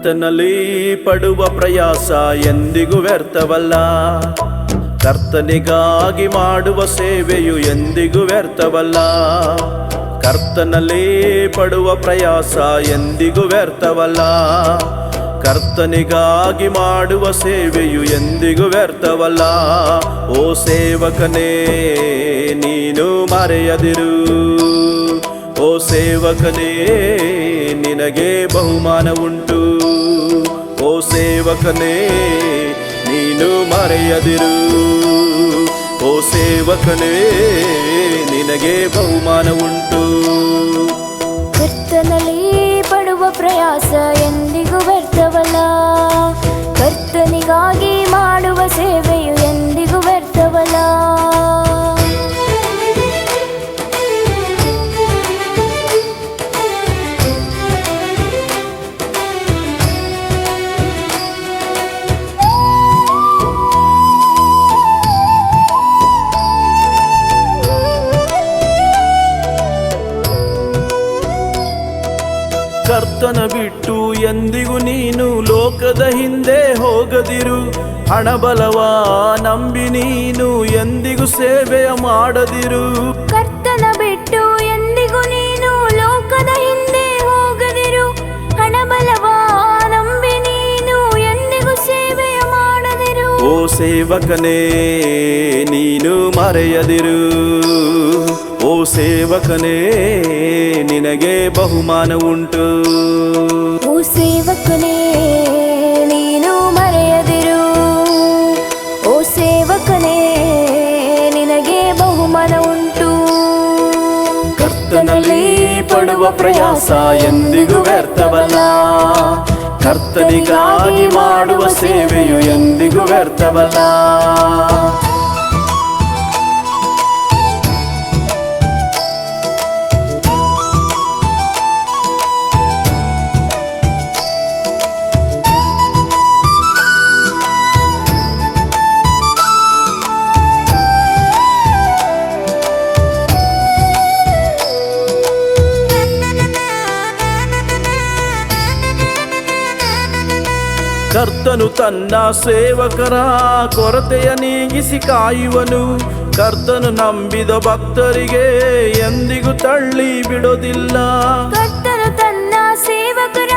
ಕರ್ತನಲ್ಲಿ ಪಡುವ ಪ್ರಯಾಸ ಎಂದಿಗೂ ವ್ಯರ್ಥವಲ್ಲ. ಕರ್ತನಿಗಾಗಿ ಮಾಡುವ ಸೇವೆಯು ಎಂದಿಗೂ ವ್ಯರ್ಥವಲ್ಲ. ಕರ್ತನಲ್ಲಿ ಪಡುವ ಪ್ರಯಾಸ ಎಂದಿಗೂ ವ್ಯರ್ಥವಲ್ಲ. ಕರ್ತನಿಗಾಗಿ ಮಾಡುವ ಸೇವೆಯು ಎಂದಿಗೂ ವ್ಯರ್ಥವಲ್ಲ. ಓ ಸೇವಕನೇ, ನೀನು ಮರೆಯದಿರು. ಸೇವಕನೇ ನಿನಗೆ ಬಹುಮಾನ ಉಂಟು ಓ ಸೇವಕನೇ ನೀನು ಮರೆಯದಿರು. ಓ ಸೇವಕನೇ ನಿನಗೆ ಬಹುಮಾನ ಕರ್ತನ ಬಿಟ್ಟು ಎಂದಿಗೂ ನೀನು ಲೋಕದ ಹಿಂದೆ ಹೋಗದಿರು. ಹಣಬಲವ ನಂಬಿ ನೀನು ಎಂದಿಗೂ ಸೇವೆಯ ಮಾಡದಿರು. ಕರ್ತನ ಬಿಟ್ಟು ಎಂದಿಗೂ ನೀನು ಲೋಕದ ಹಿಂದೆ ಹೋಗದಿರು. ಹಣಬಲವ ನಂಬಿ ನೀನು ಎಂದಿಗೂ ಸೇವೆಯ ಮಾಡದಿರು. ಓ ಸೇವಕನೇ ನೀನು ಮರೆಯದಿರು. ಸೇವಕನೇ ನಿನಗೆ ಬಹುಮಾನ ಉಂಟು. ಓ ಸೇವಕನೇ ನೀನು ಮರೆಯದಿರು. ಓ ಸೇವಕನೇ ನಿನಗೆ ಬಹುಮಾನ ಉಂಟು. ಕರ್ತನಲ್ಲಿ ಪಡುವ ಪ್ರಯಾಸ ಎಂದಿಗೂ ವ್ಯರ್ಥವಲ್ಲ. ಕರ್ತನಿಗಾಗಿ ಮಾಡುವ ಸೇವೆಯು ಎಂದಿಗೂ ವ್ಯರ್ಥವಲ್ಲ. ಕರ್ತನು ತನ್ನ ಸೇವಕರ ಕೊರತೆಯ ನೀಗಿಸಿ ಕಾಯುವನು. ಕರ್ತನು ನಂಬಿದ ಭಕ್ತರಿಗೆ ಎಂದಿಗೂ ತಳ್ಳಿ ಬಿಡೋದಿಲ್ಲ. ಕರ್ತನು ತನ್ನ ಸೇವಕರ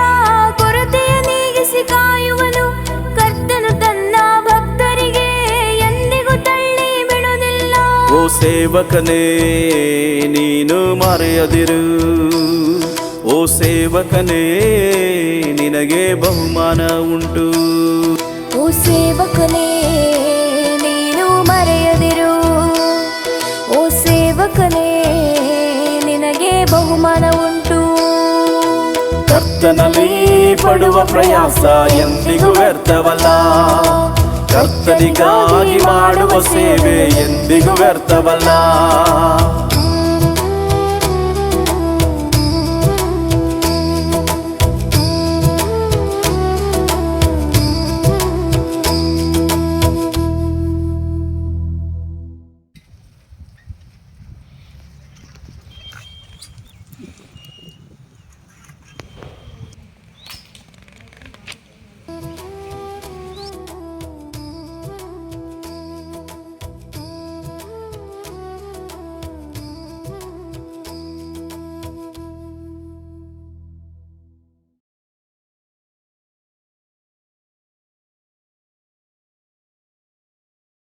ಕೊರತೆಯ ನೀಗಿಸಿ ಕಾಯುವನು. ಕರ್ತನು ತನ್ನ ಭಕ್ತರಿಗೆ ಎಂದಿಗೂ ತಳ್ಳಿ ಬಿಡೋದಿಲ್ಲ. ಓ ಸೇವಕನೇ ನೀನು ಮರೆಯದಿರು. ಓ ಸೇವಕನೇ ನಿನಗೆ ಬಹುಮಾನ ಉಂಟು. ಓ ಸೇವಕನೇ ನೀನು ಮರೆಯದಿರು. ಓ ಸೇವಕನೇ ನಿನಗೆ ಬಹುಮಾನ ಉಂಟು. ಕರ್ತನಲ್ಲಿ ಪಡುವ ಪ್ರಯಾಸ ಎಂದಿಗೂ ವ್ಯರ್ಥವಲ್ಲ. ಕರ್ತನಿಗಾಗಿ ಮಾಡುವ ಸೇವೆ ಎಂದಿಗೂ ವ್ಯರ್ಥವಲ್ಲ.